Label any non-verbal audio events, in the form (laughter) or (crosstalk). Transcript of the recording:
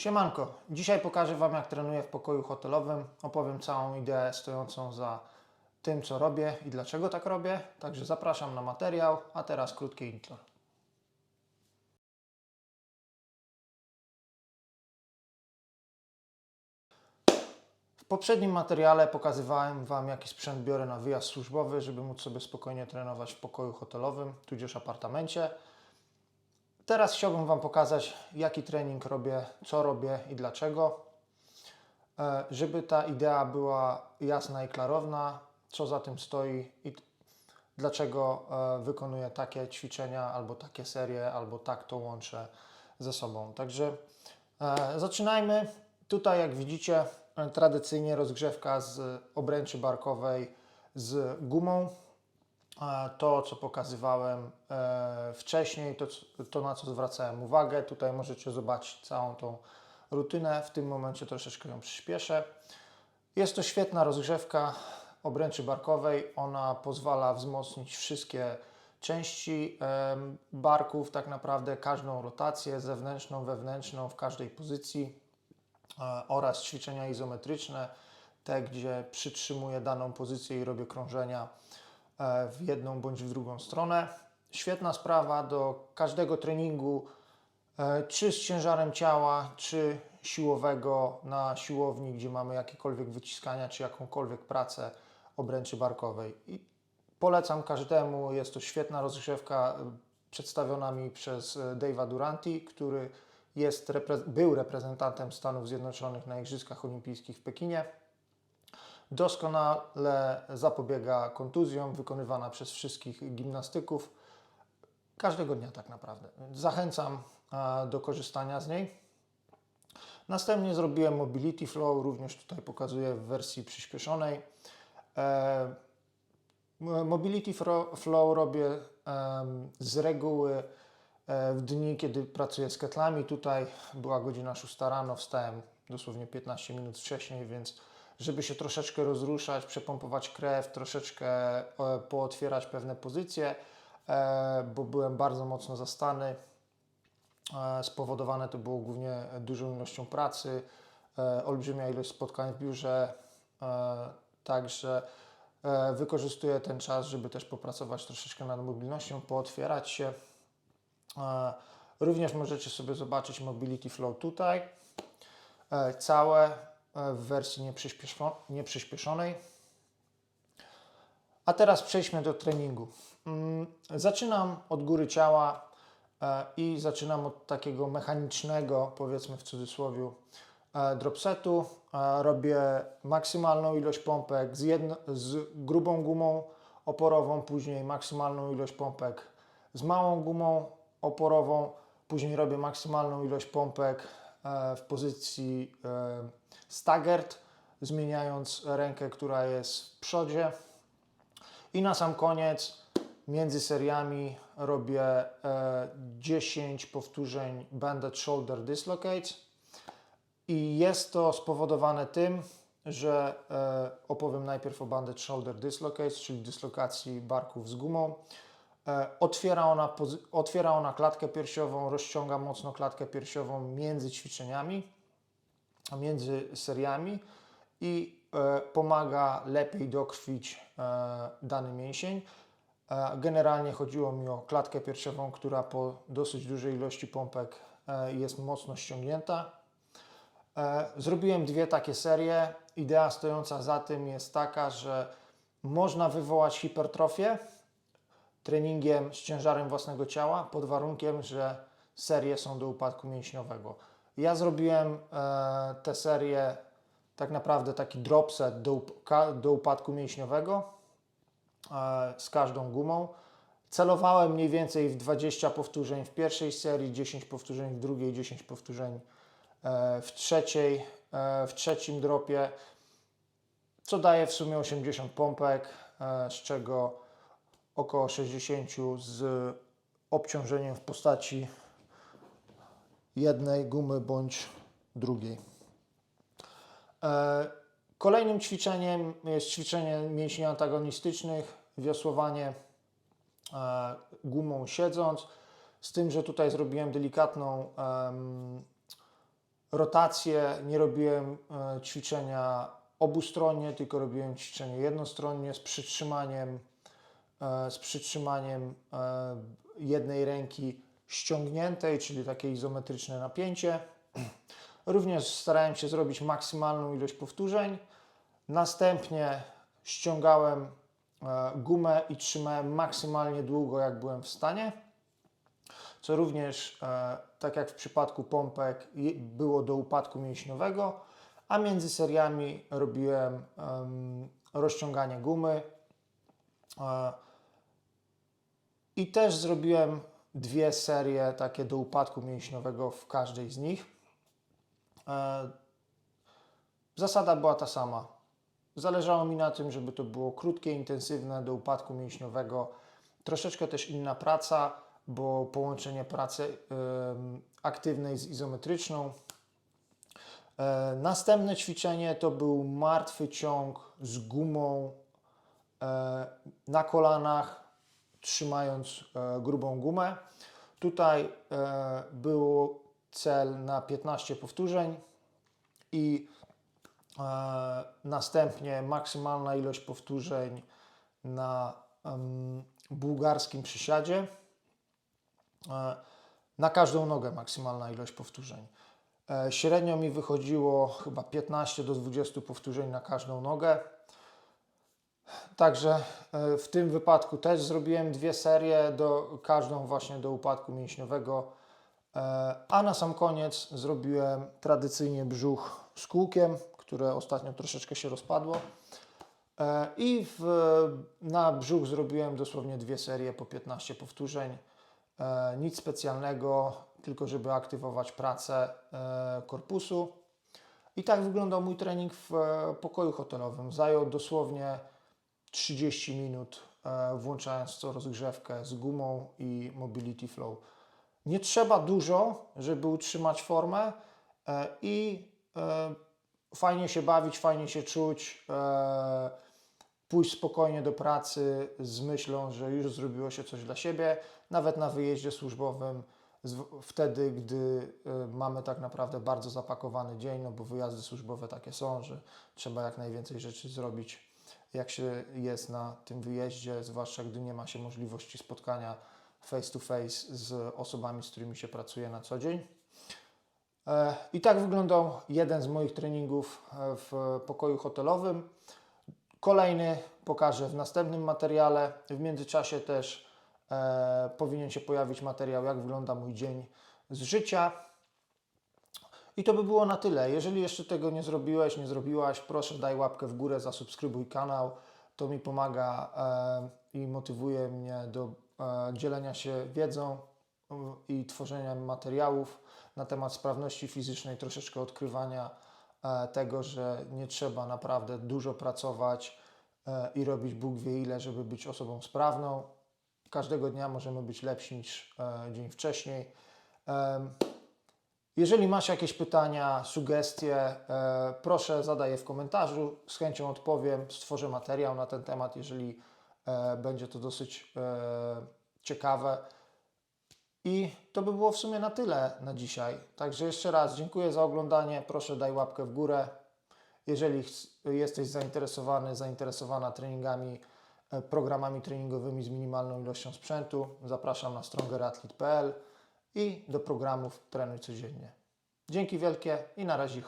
Siemanko, dzisiaj pokażę Wam jak trenuję w pokoju hotelowym. Opowiem całą ideę stojącą za tym co robię i dlaczego tak robię. Także zapraszam na materiał, a teraz krótkie intro. W poprzednim materiale pokazywałem Wam jaki sprzęt biorę na wyjazd służbowy, żeby móc sobie spokojnie trenować w pokoju hotelowym, tudzież apartamencie. Teraz chciałbym Wam pokazać, jaki trening robię, co robię i dlaczego. E, Żeby ta idea była jasna i klarowna, co za tym stoi i dlaczego e, wykonuję takie ćwiczenia, albo takie serie, albo tak to łączę ze sobą. Także e, zaczynajmy. Tutaj, jak widzicie, tradycyjnie rozgrzewka z obręczy barkowej z gumą. To, co pokazywałem e, wcześniej, to, to na co zwracałem uwagę. Tutaj możecie zobaczyć całą tą rutynę. W tym momencie troszeczkę ją przyspieszę. Jest to świetna rozgrzewka obręczy barkowej. Ona pozwala wzmocnić wszystkie części barków, tak naprawdę każdą rotację zewnętrzną, wewnętrzną w każdej pozycji e, oraz ćwiczenia izometryczne, te gdzie przytrzymuję daną pozycję i robię krążenia w jedną bądź w drugą stronę. Świetna sprawa do każdego treningu, e, czy z ciężarem ciała, czy siłowego na siłowni, gdzie mamy jakiekolwiek wyciskania, czy jakąkolwiek pracę obręczy barkowej. I polecam każdemu, jest to świetna rozgrzewka e, przedstawiona mi przez e, Dave'a Duranti, który jest, był reprezentantem Stanów Zjednoczonych na Igrzyskach Olimpijskich w Pekinie. Doskonale zapobiega kontuzjom, wykonywana przez wszystkich gimnastyków każdego dnia tak naprawdę. Zachęcam e, do korzystania z niej. Następnie zrobiłem Mobility Flow, również tutaj pokazuję w wersji przyspieszonej. E, Mobility Flow robię z reguły e, w dni, kiedy pracuję z ketlami. Tutaj była godzina 6 rano, wstałem dosłownie 15 minut wcześniej, więc żeby się troszeczkę rozruszać, przepompować krew, troszeczkę e, pootwierać pewne pozycje, e, bo byłem bardzo mocno zastany. E, Spowodowane to było głównie dużą ilością pracy, olbrzymia ilość spotkań w biurze, także wykorzystuję ten czas, żeby też popracować troszeczkę nad mobilnością, pootwierać się. Również możecie sobie zobaczyć Mobility Flow tutaj, całe w wersji nieprzyspieszo- nieprzyspieszonej. A teraz przejdźmy do treningu. Mm, Zaczynam od góry ciała e, i zaczynam od takiego mechanicznego, powiedzmy w cudzysłowie, e, dropsetu. E, Robię maksymalną ilość pompek z, jedno, z grubą gumą oporową, później maksymalną ilość pompek z małą gumą oporową, później robię maksymalną ilość pompek e, w pozycji e, staggered, zmieniając rękę, która jest w przodzie. I na sam koniec między seriami robię e, 10 powtórzeń banded shoulder dislocates. I jest to spowodowane tym, że e, opowiem najpierw o banded shoulder dislocates, czyli dyslokacji barków z gumą. E, otwiera, ona otwiera ona klatkę piersiową, rozciąga mocno klatkę piersiową między ćwiczeniami, między seriami i e, pomaga lepiej dokrwić e, dany mięsień. Generalnie chodziło mi o klatkę piersiową, która po dosyć dużej ilości pompek jest mocno ściągnięta. Zrobiłem dwie takie serie. Idea stojąca za tym jest taka, że można wywołać hipertrofię treningiem z ciężarem własnego ciała pod warunkiem, że serie są do upadku mięśniowego. Ja zrobiłem e, te serie tak naprawdę taki drop set do, do upadku mięśniowego e, z każdą gumą. Celowałem mniej więcej w 20 powtórzeń w pierwszej serii, 10 powtórzeń w drugiej, 10 powtórzeń e, w trzeciej, e, w trzecim dropie, co daje w sumie 80 pompek, e, z czego około 60 z obciążeniem w postaci jednej gumy bądź drugiej. E, Kolejnym ćwiczeniem jest ćwiczenie mięśni antagonistycznych, wiosłowanie e, gumą siedząc, z tym, że tutaj zrobiłem delikatną em, rotacje, nie robiłem e, ćwiczenia obustronnie, tylko robiłem ćwiczenie jednostronnie z przytrzymaniem, z przytrzymaniem e, jednej ręki ściągniętej, czyli takie izometryczne napięcie. (clears throat) Również starałem się zrobić maksymalną ilość powtórzeń. Następnie ściągałem e, gumę i trzymałem maksymalnie długo, jak byłem w stanie. Co również, e, tak jak w przypadku pompek, było do upadku mięśniowego, a między seriami robiłem em, rozciąganie gumy. I też zrobiłem dwie serie takie do upadku mięśniowego w każdej z nich. E, Zasada była ta sama. Zależało mi na tym, żeby to było krótkie, intensywne do upadku mięśniowego. Troszeczkę też inna praca, bo połączenie pracy aktywnej z izometryczną. E, następne ćwiczenie to był martwy ciąg z gumą e, na kolanach, trzymając e, grubą gumę. Tutaj e, był cel na 15 powtórzeń i e, następnie maksymalna ilość powtórzeń na bułgarskim przysiadzie. Na każdą nogę maksymalna ilość powtórzeń. Średnio mi wychodziło chyba 15 do 20 powtórzeń na każdą nogę. Także e, w tym wypadku też zrobiłem dwie serie, do, każdą właśnie do upadku mięśniowego. E, A na sam koniec zrobiłem tradycyjnie brzuch z kółkiem, które ostatnio troszeczkę się rozpadło. E, I w, na brzuch zrobiłem dosłownie dwie serie po 15 powtórzeń. Nic specjalnego, tylko żeby aktywować pracę korpusu. I tak wyglądał mój trening w pokoju hotelowym. Zajął dosłownie 30 minut, e, włączając co rozgrzewkę z gumą i Mobility Flow. Nie trzeba dużo, żeby utrzymać formę e, i e, fajnie się bawić, fajnie się czuć, pójść spokojnie do pracy z myślą, że już zrobiło się coś dla siebie, nawet na wyjeździe służbowym, wtedy, gdy mamy tak naprawdę bardzo zapakowany dzień, no bo wyjazdy służbowe takie są, że trzeba jak najwięcej rzeczy zrobić, jak się jest na tym wyjeździe, zwłaszcza gdy nie ma się możliwości spotkania face to face z osobami, z którymi się pracuje na co dzień. E, I tak wyglądał jeden z moich treningów e, w pokoju hotelowym. Kolejny pokażę w następnym materiale. W międzyczasie też e, powinien się pojawić materiał, jak wygląda mój dzień z życia. I to by było na tyle. Jeżeli jeszcze tego nie zrobiłeś, nie zrobiłaś, proszę daj łapkę w górę, zasubskrybuj kanał. To mi pomaga e, i motywuje mnie do e, dzielenia się wiedzą e, i tworzenia materiałów na temat sprawności fizycznej, troszeczkę odkrywania e, tego, że nie trzeba naprawdę dużo pracować e, i robić Bóg wie ile, żeby być osobą sprawną. Każdego dnia możemy być lepsi niż e, dzień wcześniej. Em, jeżeli masz jakieś pytania, sugestie, e, proszę zadaj je w komentarzu. Z chęcią odpowiem, stworzę materiał na ten temat, jeżeli e, będzie to dosyć e, ciekawe. I to by było w sumie na tyle na dzisiaj. Także jeszcze raz dziękuję za oglądanie. Proszę daj łapkę w górę. Jeżeli jesteś zainteresowany, zainteresowana treningami, programami treningowymi z minimalną ilością sprzętu, zapraszam na strongerathlete.pl i do programów Trenuj Codziennie. Dzięki wielkie i na razie.